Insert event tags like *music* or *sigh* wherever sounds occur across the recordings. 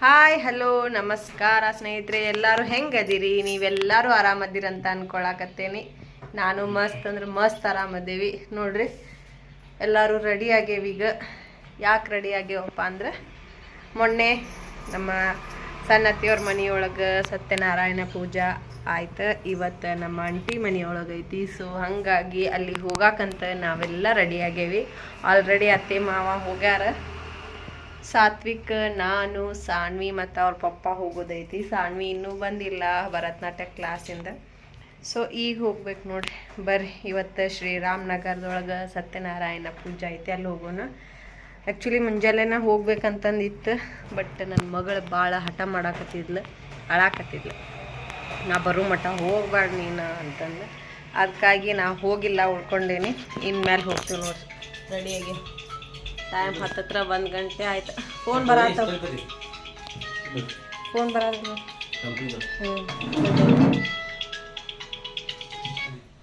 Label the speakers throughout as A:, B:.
A: Hi, hello, ನಮಸ್ಕಾರ ಸ್ನೇಹಿತರೆ, ಎಲ್ಲರೂ ಹೆಂಗದಿರಿ? ನೀವೆಲ್ಲರೂ ಆರಾಮದಿರಂತ ಅನ್ಕೊಳಕತ್ತೇನಿ. ನಾನು ಮಸ್ತ್ ಅಂದ್ರೆ ಮಸ್ತ್ ಆರಾಮದೇವಿ. ನೋಡ್ರಿ, ಎಲ್ಲರೂ ರೆಡಿ ಈಗ. ಯಾಕೆ ರೆಡಿ ಆಗ್ಯಾವಪ್ಪ ಅಂದ್ರೆ, ಮೊನ್ನೆ ನಮ್ಮ ಸಣ್ಣ ಅತ್ತಿಯವ್ರ ಮನೆಯೊಳಗೆ ಸತ್ಯನಾರಾಯಣ ಪೂಜಾ ಆಯ್ತು. ಇವತ್ತು ನಮ್ಮ ಅಂಟಿ ಮನೆಯೊಳಗೆ ಐತಿ ಸೊ ಹಾಗಾಗಿ ಅಲ್ಲಿ ಹೋಗಾಕಂತ ನಾವೆಲ್ಲ ರೆಡಿ ಆಗ್ಯಾವಿ ಆಲ್ರೆಡಿ ಅತ್ತೆ ಮಾವ ಹೋಗ್ಯಾರ. ಸಾತ್ವಿಕ್, ನಾನು, ಸಾನ್ವಿ ಮತ್ತು ಅವ್ರ ಪಪ್ಪ ಹೋಗೋದೈತಿ. ಸಾನ್ವಿ ಇನ್ನೂ ಬಂದಿಲ್ಲ ಭರತನಾಟ್ಯ ಕ್ಲಾಸಿಂದ. ಸೊ ಈಗ ಹೋಗ್ಬೇಕು ನೋಡಿ ಬರ್ರಿ, ಇವತ್ತು ಶ್ರೀರಾಮನಗರದೊಳಗೆ ಸತ್ಯನಾರಾಯಣ ಪೂಜೆ ಐತಿ, ಅಲ್ಲಿ ಹೋಗೋಣ. ಆ್ಯಕ್ಚುಲಿ ಮುಂಜಾನೆನ ಹೋಗ್ಬೇಕಂತಂದಿತ್ತು ಬಟ್ ನನ್ನ ಮಗಳು ಭಾಳ ಹಠ ಮಾಡಾಕತ್ತಿದ್ಲು, ಅಳಾಕತ್ತಿದ್ಲು. ನಾ ಬರೋ ಮಠ ಹೋಗ್ಬಾರ್ದು ನೀನು ಅಂತಂದು. ಅದಕ್ಕಾಗಿ ನಾ ಹೋಗಿಲ್ಲ, ಉಳ್ಕೊಂಡೇನಿ. ಇನ್ಮೇಲೆ ಹೋಗ್ತೀವಿ ನೋಡ್ರಿ. ರೆಡಿಯಾಗಿ ಟೈಮ್ ಹತ್ತತ್ರ ಒಂದು ಗಂಟೆ ಆಯ್ತು. ಫೋನ್ ಬರತ್ತವ ಫೋನ್ ಬರಲ್ಲ ಹ್ಞೂ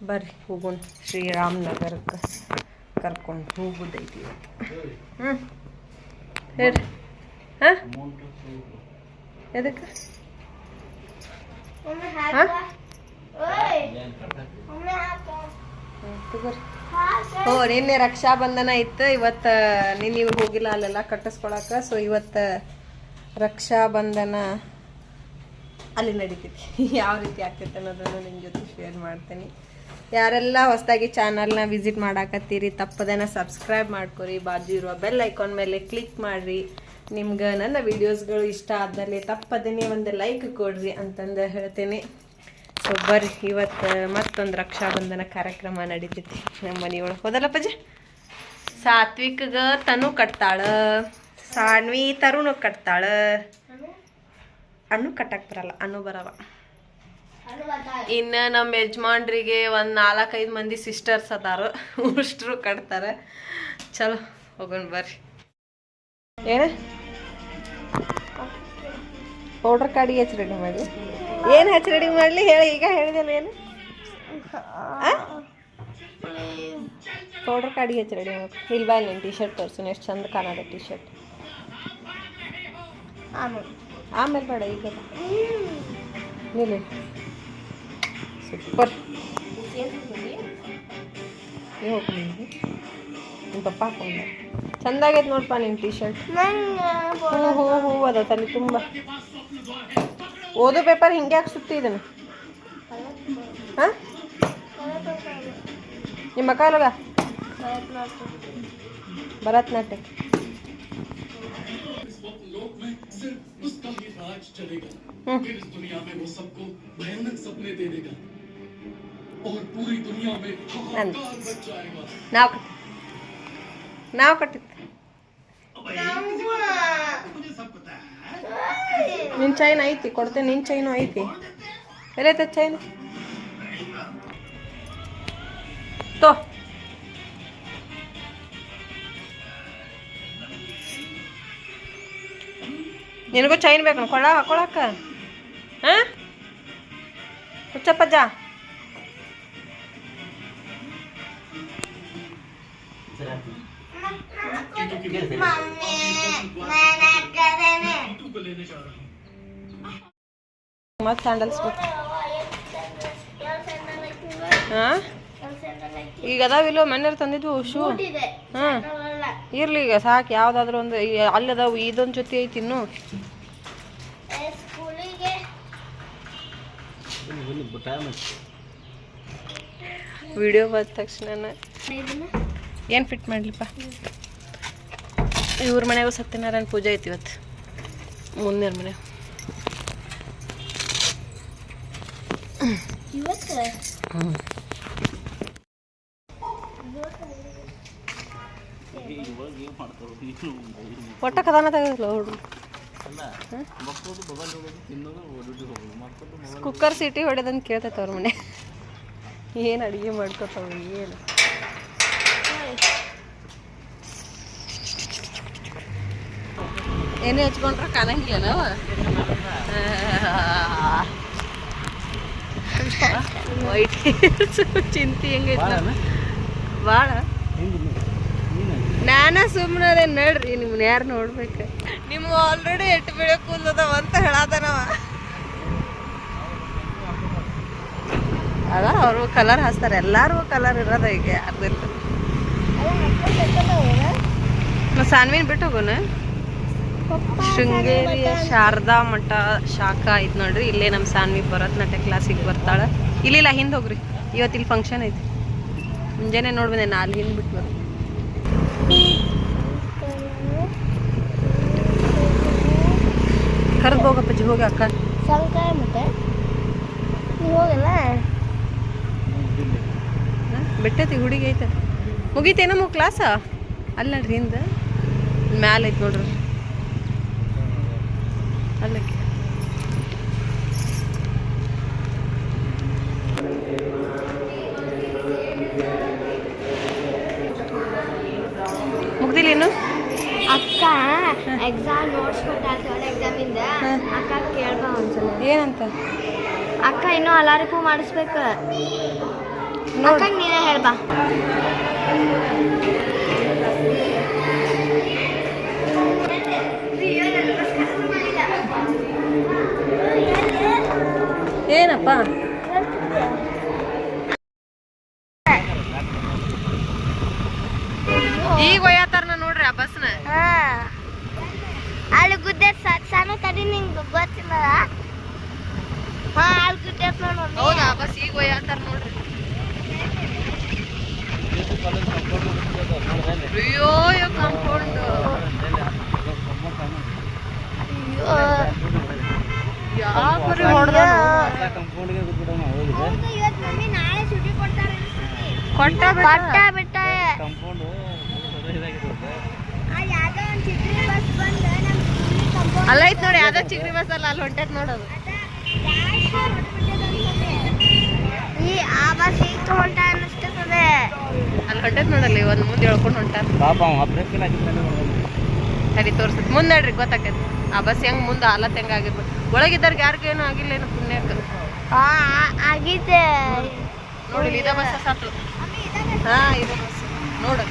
A: ಬರ್ರಿ ಹೋಗೋಣ. ಶ್ರೀರಾಮ್ ನಗರಕ್ಕೆ ಕರ್ಕೊಂಡು ಹೋಗೋದೈತಿ ಇವತ್ತು ಹ್ಞೂ ಹೇಳ್ರಿ. ಹಾಂ? ಎದಕ್ಕೆ? ಹಾಂ? ತಗೋರಿ. ಓ, ನಿನ್ನೆ ರಕ್ಷಾ ಬಂಧನ ಇತ್ತು. ಇವತ್ತು ನಿನ್ನ ಇವ್ರು ಹೋಗಿಲ್ಲ ಅಲ್ಲೆಲ್ಲ ಕಟ್ಟಿಸ್ಕೊಳಕ. ಸೊ ಇವತ್ತು ರಕ್ಷಾ ಬಂಧನ ಅಲ್ಲಿ ನಡೀತೈತಿ *laughs* ಯಾವ ರೀತಿ ಆಗ್ತೈತೆ ಅನ್ನೋದನ್ನು ನಿಮ್ಮ ಜೊತೆ ಶೇರ್ ಮಾಡ್ತೀನಿ. ಯಾರೆಲ್ಲ ಹೊಸದಾಗಿ ಚಾನಲ್ನ ವಿಸಿಟ್ ಮಾಡಾಕತ್ತೀರಿ, ತಪ್ಪದೇನ ಸಬ್ಸ್ಕ್ರೈಬ್ ಮಾಡ್ಕೊರಿ. ಬಾಜು ಇರುವ ಬೆಲ್ ಐಕಾನ್ ಮೇಲೆ ಕ್ಲಿಕ್ ಮಾಡಿರಿ. ನಿಮ್ಗೆ ನನ್ನ ವಿಡಿಯೋಸ್ಗಳು ಇಷ್ಟ ಆದಲ್ಲಿ ತಪ್ಪದೇನೆ ಒಂದು ಲೈಕ್ ಕೊಡ್ರಿ ಅಂತಂದು ಹೇಳ್ತೀನಿ. ಸೊ ಬರ್ರಿ ಇವತ್ತು ಮತ್ತೊಂದು ರಕ್ಷಾಬಂಧನ ಕಾರ್ಯಕ್ರಮ ನಡೀತೈತಿ ನಮ್ಮ ಮನೆಯೊಳಗೆ. ಹೋದಲ್ಲ ಪಜೆ ಸಾತ್ವಿಕಗ ತನು ಕಟ್ತಾಳ, ಸಾನ್ವಿ ತರುಣ ಕಟ್ತಾಳ. ಅಣ್ಣು ಕಟ್ಟಕ್ ಬರಲ್ಲ ಅಣ್ಣು ಬರವ. ಇನ್ನು ನಮ್ಮ ಯಜಮಾನ್ರಿಗೆ ಒಂದು ನಾಲ್ಕೈದು ಮಂದಿ ಸಿಸ್ಟರ್ಸ್ ಅದಾರು, ಉಷ್ಟ್ರು ಕಟ್ತಾರೆ. ಚಲೋ, ಹೋಗೋಣ ಬರ್ರಿ. ಏನು? ಪೌಡ್ರ್ ಕಾಡಿಗೆ ಮಾಡಲಿ ಏನು ಹಚ್ಚಿ ರೆಡಿ ಮಾಡಲಿ? ಹೇಳಿ ಈಗ ಹೇಳಿದಲ್ಲ ಏನು? ಪೌಡರ್ ಕಾಡಿಗೆ ಹಚ್ಚಿ ರೆಡಿ ಮಾಡಿ ಇಲ್ವಾ ಇಲ್ಲ ನೀನು ಟಿ ಶರ್ಟ್ ತೋರಿಸು. ಎಷ್ಟು ಚಂದ ಕಾಣದ ಟೀ ಶರ್ಟ್ ಆಮೇಲೆ ಬೇಡ ಈಗ ನಿಲ್ಲಿ. ಸೂಪರ್ ಹೋಗ್ತೀನಿ ನಿಮ್ಮ ಪಪ್ಪ ಹಾಕೊಂಡ. ಚಂದಾಗೈತೆ ನೋಡಪ್ಪ ನಿನ್ನ ಟೀ ಶರ್ಟ್ ಹೂ ಹೂ ಹೂ ಅದ ತಲೆ ತುಂಬ. ಓದೋ ಪೇಪರ್ ಹಿಂಗೆ ಯಾಕೆ ಸುತ್ತಿ ಇದನ್ನು? ಹಾಂ? ನಿಮ್ಮ
B: ಮಕ್ಕ ಅಲ್ಲದ ಭರತನಾಟ್ಯ.
A: ನಾವು ನಾವು ಕಟ್ಟಿತ್ತು ನಿನ್ನ ಚೈನ್ ಐತಿ ಕೊಡ್ತೇನೆ ನಿನ್ನ ಚೈನು ಐತಿ ಎಲ್ಲೈತೆ ಚೈನ್ ತೋ ನಿನಗೂ ಚೈನ್ ಬೇಕು ಕೊಡ ಹಾಕೊಳಕ ಹಾಂ ಹುಚ್ಚಪ್ಪಜ್ಜ
B: टीटू को लेने जा रहा हूँ
A: ಮತ್ತೆ ಸ್ಯಾಂಡಲ್ಸ್ ಬೇಕು ಹಾಂ? ಈಗ ಅದಾವಿಲ್ಲ ಮನೆಯವ್ರು ತಂದಿದ್ವು ಶೂ ಹಾಂ. ಇರ್ಲಿ ಈಗ, ಸಾಕು, ಯಾವ್ದಾದ್ರು ಒಂದು ಅಲ್ಲಿ ಅದಾವು, ಇದೊಂದು ಜೊತೆ ಐತಿ ಇನ್ನು. ವಿಡಿಯೋ ಬಂದ ತಕ್ಷಣ ಏನು ಫಿಟ್ ಮಾಡ್ಲಿಪ್ಪ? ಇವ್ರ ಮನೆಗೂ ಸತ್ಯನಾರಾಯಣ ಪೂಜೆ ಐತಿ ಇವತ್ತು. ಮುಂದಿನ ಮನೆ. ಒಟ್ಟ ಕದಾನ ತೆಗೆದಿಲ್ಲ ಹುಡುಗ ಕುಕ್ಕರ್ ಸಿಟಿ ಹೊಡೆದಂತ ಕೇಳ್ತೈತೆ ಅವ್ರ ಮನೆ. ಏನು ಅಡುಗೆ ಮಾಡ್ಕೊತಾವ ಏನು? ಏನೇ ಹಚ್ಕೊಂಡ್ರೆ? ಕಾಣಂಗಿಲ್ಲ ವೈಟ್ ಚಿಂತಿ ಹೆಂಗೈತೆ ಭಾಳ ನಾನ? ಸುಮ್ಮನೆ ನಡ್ರಿ ನಿಮ್ನ ಯಾರು ನೋಡ್ಬೇಕು? ನಿಮ್ಮ ಆಲ್ರೆಡಿ ಎಟ್ಟು ಬೆಳೆ ಕೂದಲದವ ಅಂತ ಹೇಳದನವ. ಅದ ಅವರು ಕಲರ್ ಹಚ್ತಾರೆ ಎಲ್ಲಾರು ಕಲರ್ ಇರೋದ ಈಗ ಅರ್ಧ ಸಾನ್ವಿನ್ ಬಿಟ್ಟು ಹೋಗೋಣ. ಶೃಂಗೇರಿಯ ಶಾರದಾ ಮಠ ಶಾಖ ಐತ್ ನೋಡ್ರಿ ಇಲ್ಲೇ ನಮ್ಮ ಸಾನ್ವಿ ಭರತನಾಟ್ಯ ಕ್ಲಾಸಿಗೆ ಬರ್ತಾಳ. ಇಲ್ಲಿಲ್ಲ ಹಿಂದೆ ಹೋಗ್ರಿ. ಇವತ್ತು ಇಲ್ಲಿ ಫಂಕ್ಷನ್ ಐತಿ. ಮುಂಜಾನೆ ನೋಡ್ಬಂದೆ ಅಲ್ಲಿ ಹಿಂದೆ ಬಿಟ್ಟು ಬರ್ರಿ ಕರೆದು ಹೋಗಪ್ಪಾಜಿ ಹೋಗಿ ಅಕ್ಕ.
C: ಸಂಕಾಯ ಮತ್ತೆ? ನೀವು ಹೋಗಲ್ಲ?
A: ಹ? ಬಿಟ್ಟೈತಿ ಹುಡುಗಿ ಐತೆ. ಮುಗೀತೇನಮ್ಮ ಕ್ಲಾಸ ಅಲ್ಲ ನೋಡ್ರಿ ಹಿಂದೆ. ಮ್ಯಾಲ ಐತೆ ನೋಡ್ರಿ. ಅಲ್ಲಕ್ಕೆ ಮುಗ್ದಿಲ್ಲ ಇನ್ನು
C: ಅಕ್ಕ ಎಕ್ಸಾಮ್ ನೋಟ್ಸ್ ಕೊಟ್ಟಾಳ ಎಕ್ಸಾಮ್ ಇಂದ ಅಕ್ಕ ಕೇಳ್ಬಾ ಒಂದ್ಸಲ.
A: ಏನಂತ?
C: ಅಕ್ಕ ಇನ್ನೂ ಅಲಾರಿಪು ಮಾಡಿಸ್ಬೇಕು. ಅಕ್ಕ ನೀನೇ ಹೇಳ್ಬಾ.
A: ಏನಪ್ಪ ಈಗ ಒಯ್ಯತ್ತಾರ ನೋಡ್ರಿ ಆ ಬಸ್ನ
C: ಹಾ ಅಲ್ಲಿ ಗುದ್ದೆ ಸಣ್ಣ ತಡಿ ನಿಂಗೆ ಗೊತ್ತಿಲ್ಲ ಹಾ ಅಲ್ಲಿ ಗುದ್ದೆ ನೋಡು
A: ಹೌದಾ ಬಸ್ ಈಗ ಒಯ್ಯತ್ತಾರ ನೋಡ್ರಿ ಅಯ್ಯೋ ಕಾಂಪೌಂಡ್ ಯಾಕ್ರಿ ಹೊಡ್ದ ಕೊಟ್ಟ
C: ಬಿಟ್ಟ
A: ಅಲ್ಲ ಐತ್ ನೋಡಿ ಯಾವ್ದೋ ಚಿಗ್ರಿ ಬಸ್ ಅಲ್ಲ ಅಲ್ಲಿ ಹೊಂಟೈತ್ ನೋಡೋದು
C: ಈ ಆ ಬಸ್ ಈಗ ಹೊಂಟ ಅನ್ನಿಸ್ತದೆ
A: ಅಲ್ಲಿ ಹೊಂಟೈತ್ ನೋಡಲ್ಲಿ ಒಂದ್ ಮುಂದೆ ಹೇಳ್ಕೊಂಡು ಹೊಂಟಾರ
D: ಪಾಪ ಅವ ಬ್ರೇಕ್ ಇಲ್ಲ ಆಗಿದ್ದಾನೆ
A: ಸರಿ ತೋರ್ಸತ್ ಮುಂದೆ ನೋಡ್ರಿ ಗೊತ್ತಾಕೈತಿ ಆ ಬಸ್ ಹೆಂಗ್ ಮುಂದೆ ಹಾಲತ್ ಹೆಂಗ ಆಗಿರ್ಬೋದು ಒಳಗಿದ್ದವ್ರಿಗೆ ಯಾರಿಗೂ ಏನೂ ಆಗಿಲ್ಲ ಏನು ಪುಣ್ಯಕ್ಕೆ.
C: ಹಾ ಆಗಿದೆ.
A: ನೋಡಿ ಇದ ಬಸ್ ಸಾತು ಹಾ ಇದ ಬಸ್. ನೋಡು.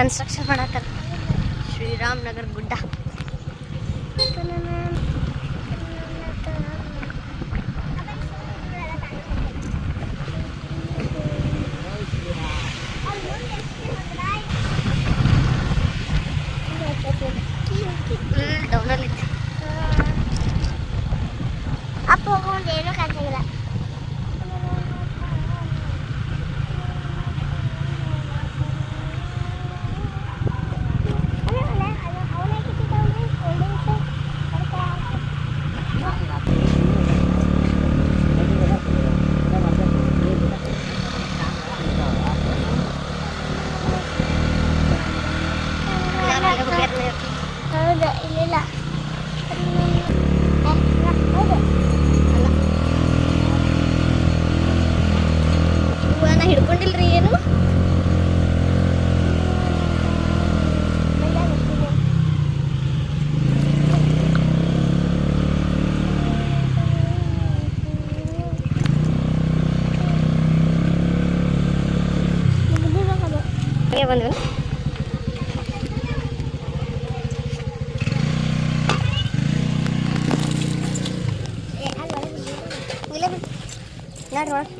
C: कंस्ट्रक्शन बना कर श्री रामनगर गुड्डा। বন্ধুরা That
E: one.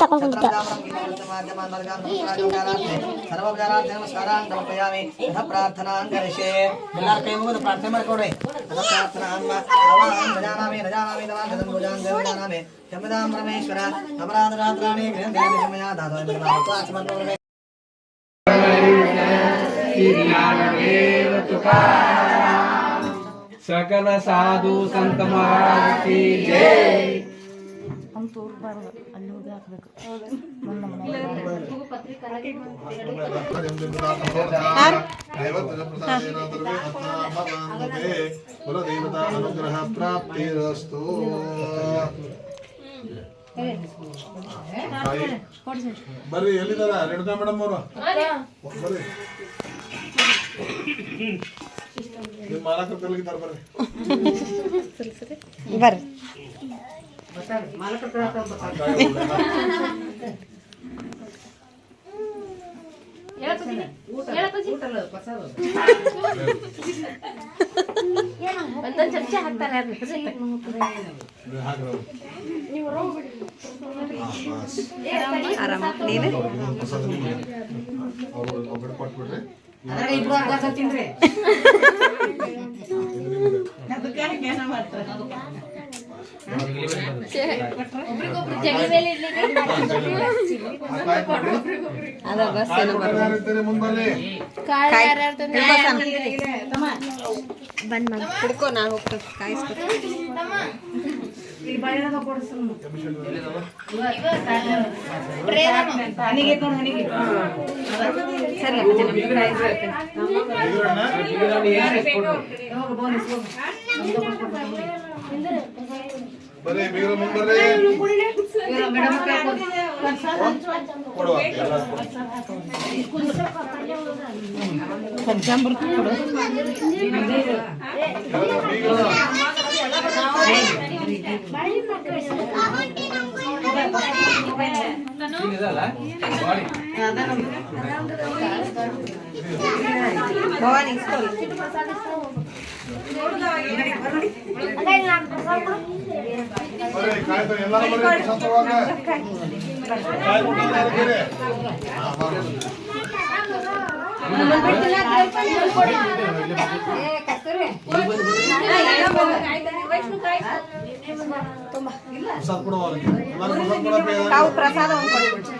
C: ತಕೊಂಡ್ ಕುಂತ.
E: ಎಲ್ಲಾರ ಕೈ ಮುಗಿದು ಪ್ರಾರ್ಥನೆ ಮಾಡ್ಕೊಡ್ರಿ ರಮೇಶ್ವರ ಅಪರಾಧರಾತ್ರಾಣಿ
D: ಸಕಲ ಸಾಧು ಸಂತ ಮಹಾರಾಜ್ ಕಿ ಜೈ
F: ಕುಲದೇವತಾ ಅನುಗ್ರಹ ಪ್ರಾಪ್ತಿರಸ್ತು ತಾಯಿ, ಬರ್ರಿ ಎಲ್ಲಿದಾರ ರೇಣುಕಾ ಮೇಡಮ್ ಅವರು ಬರ್ರಿ ನಿಮ್ಮ ಮಾಲಕರು ಕರ್ಲಿಕ್ಕಿದ್ದಾರೆ ಬರ್ರಿ
A: ಬರ್ರಿ
F: ಹಾಕ್ರಿ
A: ಆರಾಮ ನೀನು
F: ಅವ್ರು ಒಬ್ಬರು ಕೊಟ್ಬಿಡ್ರಿ
A: ಅದ ಬಸ್ ಏನೋ ಬರೋದು.
F: ಯಾರಿದ್ದೀರಿ ಮುಂಬರ್ರಿ
A: ಕಾಯ್ ಹಿಡ್ಕೋ ಸಣ್ಣ. ರೇಣುಕಾ ಮೇಡಮ್ ಅವರು ಬರ್ರಿ ಸರಿ ಅಪ್ಪಾಜಿ, ನಮ್ದು ಕಾಯಿಸ್ಕೊ.
F: ಬರ್ರಿ ಬೀಗ್ರ ಮುಂಬರ್ರಿ ಕೊಡುವ ಎಲ್ಲರೂ ಕೊಡು. ಎಲ್ಲ ಬೀಗ್ರ
D: ಇದಲ್ಲ ಬಾಡಿ
A: ಭವಾನಿ ಇಸ್ಕೊಳ್ಳಿ.
F: ಬರ್ರಿ ಕಾಯ್ತು ಎಲ್ಲರೂ ಬರ್ರಿ ಸಂತವಾಗ ಕಾಯ್ಕೊಂಡು ಎಲ್ಲರೂ ಬರ್ರಿ. ಹಾ, ಬರ್ರಿ. ಪ್ರಸಾದ ಕೊಡುವ ಅವ್ರಿಗೆ. ಪ್ರಸಾದ
A: ಒಂದು ಕೊಟ್ಬಿಡ್ರಿ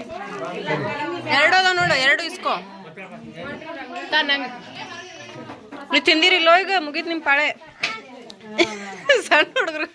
F: ಬರ್ರಿ, ಕಾಯ್ಕೊಂಡು ಬರ್ರಿ. ಅವನ
D: ಕಾಯ್ತು ಕಾಯ್ತು ಫೋನ್ ಸರಿ ಹೋಗೋಣ ಬಂದ್ಬಿಟ್ಟು
C: ಯಾವ್ದ
A: ಎರಡು ಅದಾವ ನೋಡು ಎರಡು ಇಸ್ಕೋ. ನೀವು ತಿಂದಿರಿಲ್ಲೋ ಈಗ ಮುಗಿತ್ ನಿಮ್ಮ ಪಾಳೆ. ಸಣ್ಣ ಹುಡುಗರು.